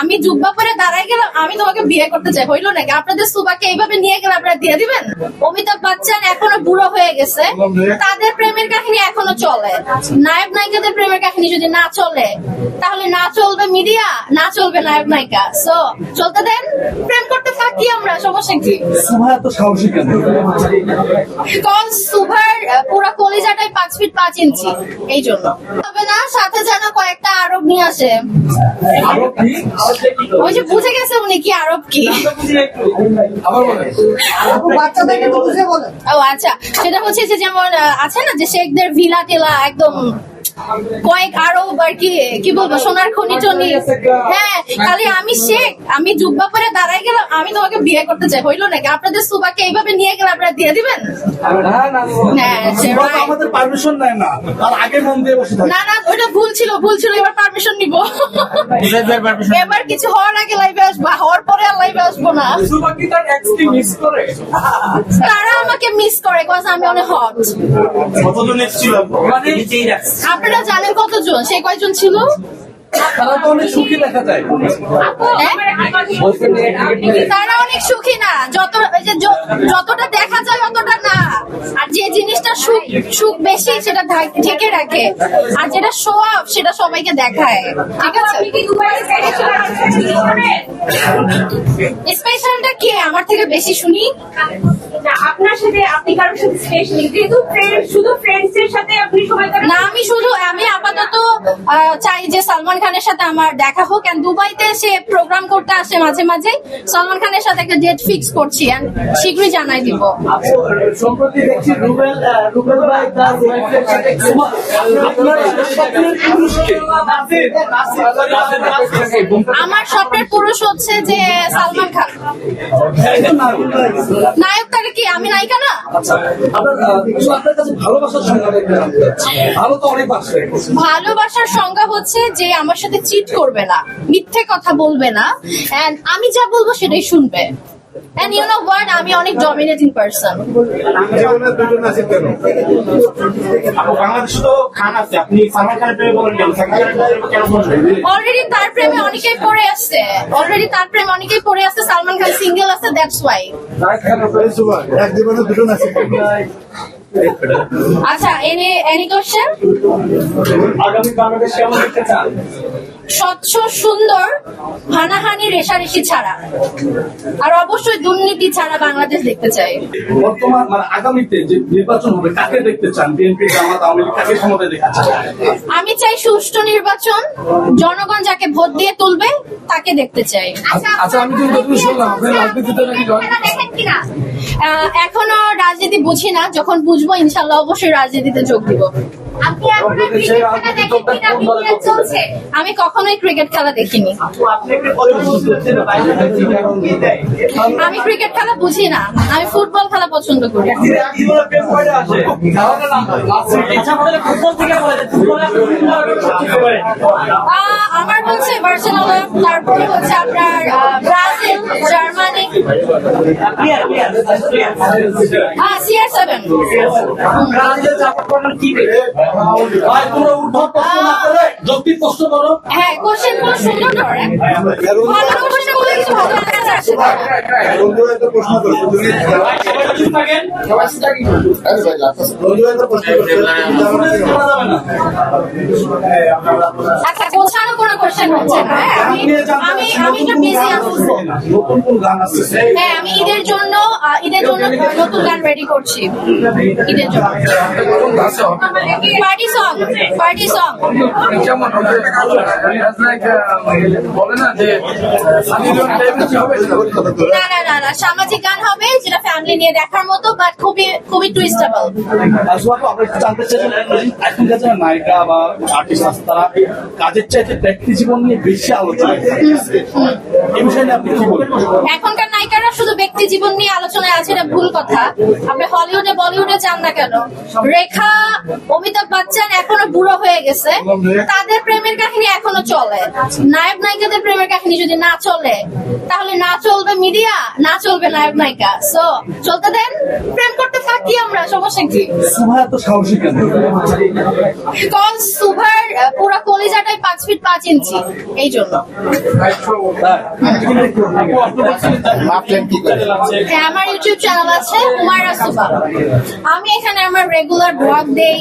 আমি জুব্বা পরে দাঁড়াই গেলাম আমি তোমাকে বিয়ে করতে চাই। হইল নাকি? আপনাদের সুবাকে এইভাবে নিয়ে গেলে আপনারা দিয়ে দিবেন? অমিতাভ বচ্চন এখনও বুড়ো হয়ে গেছে। তাদের প্রেমের কাহিনী এখনও চলে। নায়ক নায়িকাদের প্রেমের কাহিনী যদি না চলে তাহলে না চলবে মিডিয়া না চলবে নায়ক নায়িকা। সো চলতে দেন প্রেম করতে থাকি আমরা সমস্যা কি? সুভা এত সাহসী কেন? আহ, পুরো কলিজাটাই পাঁচ ফিট পাঁচ ইঞ্চি এই জন্য। তবে না সাথে যেন কয়েকটা আরব নিয়ে আসে। ওই যে বুঝে গেছে উনি কি আরব কি? ও আচ্ছা। সেটা হচ্ছে যে যেমন আছে না যে শেখদের ভিলা টেলা একদম কয়েক আরও আর কি কি বলব সোনার খনি টনি হ্যাঁ খালি আমি শেখ আমি জুব্বা পরে দাঁড়াই গেলাম আমি তোমাকে বিয়ে করতে চাই হইল নাকি? আপনাদের সুবাকে এইভাবে নিয়ে গেলে আপনারা দিয়ে দিবেন? না। না হ্যাঁ, না মন না না ওটা ভুল ছিল ভুল ছিল এবার পারমিশন নিব। এবার কিছু হওয়ার আগে লাইভে আসব হওয়ার পরে আর লাইভে আসব না। তার এক্সটি মিস করে? তারা আমাকে মিস করে কজ আমি অনেক হট কতজন এসেছিল মানে আপনারা জানেন কতজন? সে কয়জন ছিল? তারা তো অনেক সুখী দেখা যায়। হ্যাঁ? তারা অনেক সুখী না। যত যতটা দেখা যায় অতটা না। আর যে জিনিসটা সুখ সুখ বেশি সেটা ঢাক- রাখে। আর যেটা শো অফ সেটা সবাইকে দেখায়। ঠিক আছে? স্পেশালটা কে? আমার থেকে বেশি শুনি। আপনার সাথে আপনি কারোর সাথে স্পেশালি যেহেতু শুধু ফ্রেন্ডস এর সাথে আপনি সময় না আমি শুধু আমি আপাতত আহ, চাই যে সালমান খানের সাথে আমার দেখা হোক। দুবাইতে সে প্রোগ্রাম করতে আসে মাঝে মাঝে। সালমান খানের সাথে একটা ডেট ফিক্স করছি। শীঘ্রই জানাই দিব। সম্প্রতি দেখছি পুরুষকে আমার স্বপ্নের পুরুষ হচ্ছে যে সালমান খান। নায়ক তাহলে কি? আমি নায়িকা না? আচ্ছা ভালোবাসার সংজ্ঞা হচ্ছে যে আমার সাথে চিট করবে না মিথ্যে কথা বলবে না আমি যা বলব সেটাই শুনবে। And you know what? আমি অনেক ডমিনেটিং পার্সন অলরেডি তার প্রেমে অনেকেই পড়ে আসছে। অলরেডি তার প্রেমে অনেকেই পড়ে আসছে। সালমান খান সিঙ্গেল আছে দ্যাটস ওয়াই আচ্ছা এনি এনি কোশ্চেন আগামী বাংলাদেশ কেমন দেখতে চান স্বচ্ছ সুন্দর হানাহানি রেশারেশি ছাড়া। আর অবশ্যই দুর্নীতি ছাড়া বাংলাদেশ দেখতে চাই। বর্তমান মানে আগামীতে যে নির্বাচন হবে কাকে দেখতে চান? বিএনপি জামাত আওয়ামী লীগ কাকে ক্ষমতায় দেখতে চান? আমি চাই সুষ্ঠু নির্বাচন। জনগণ যাকে ভোট দিয়ে তুলবে তাকে দেখতে চাই। আচ্ছা আমি কিন্তু শুনলাম আপনি রাজনীতিতে নাকি এখনও রাজনীতি বুঝি না যখন বুঝব ইনশাল্লাহ অবশ্যই রাজনীতিতে যোগ দিব। আমি কখনোই ক্রিকেট খেলা দেখিনি। আমি ক্রিকেট খেলা বুঝি না আমি ফুটবল খেলা পছন্দ করি। আমার হচ্ছে বার্সেলোনা তারপরে হচ্ছে আপনার যৌক্তিক প্রশ্ন করো? হ্যাঁ কোশ্চেনগুলো সুন্দর ভালো কোশ্চেনগুলো কিছু ভালো প্রশ্ন করছে তুমি কেন? আচ্ছা গোছানো কোনো কোশ্চেন হচ্ছে না হ্যাঁ, আমি আমি আমি একটু বিজি আছি। নতুন কোন গান আছে? হ্যাঁ আমি ঈদের জন্য ঈদের জন্য নতুন গান রেডি করছি। ঈদের জন্য। পার্টি সং পার্টি সং না না না না, সামাজিক গান হবে, যেটা ফ্যামিলি নিয়ে দেখার মতো বাট খুবই খুবই টুইস্টেবল নায়িকা বা আর্টিস্ট তারা কাজের চাইতে ব্যক্তি জীবন নিয়ে বেশি আলোচনা এখনকার নায়িকারা শুধু ব্যক্তি জীবন নিয়ে আলোচনায় আছে এটা ভুল কথা। আপনি হলিউডে বলিউডে যান না কেন? রেখা অমিতাভ বচ্চন এখনও বুড়ো হয়ে গেছে। তাদের প্রেমের কাহিনী এখনও চলে। নায়ক নায়িকাদের প্রেমের কাহিনী যদি না চলে তাহলে না চলবে মিডিয়া না চলবে নায়ক নায়িকা। সো চলতে দেন প্রেম করতে থাকি আমরা সমস্যা কি? সুভা এত সাহসী কেন? সুভার আহ, পুরো কলিজাটাই পাঁচ ফিট পাঁচ ইঞ্চি এই জন্য। হ্যাঁ আমার ইউটিউব চ্যানেল আছে হুমায়রা সুবা। আমি এখানে আমার রেগুলার ব্লগ দেই।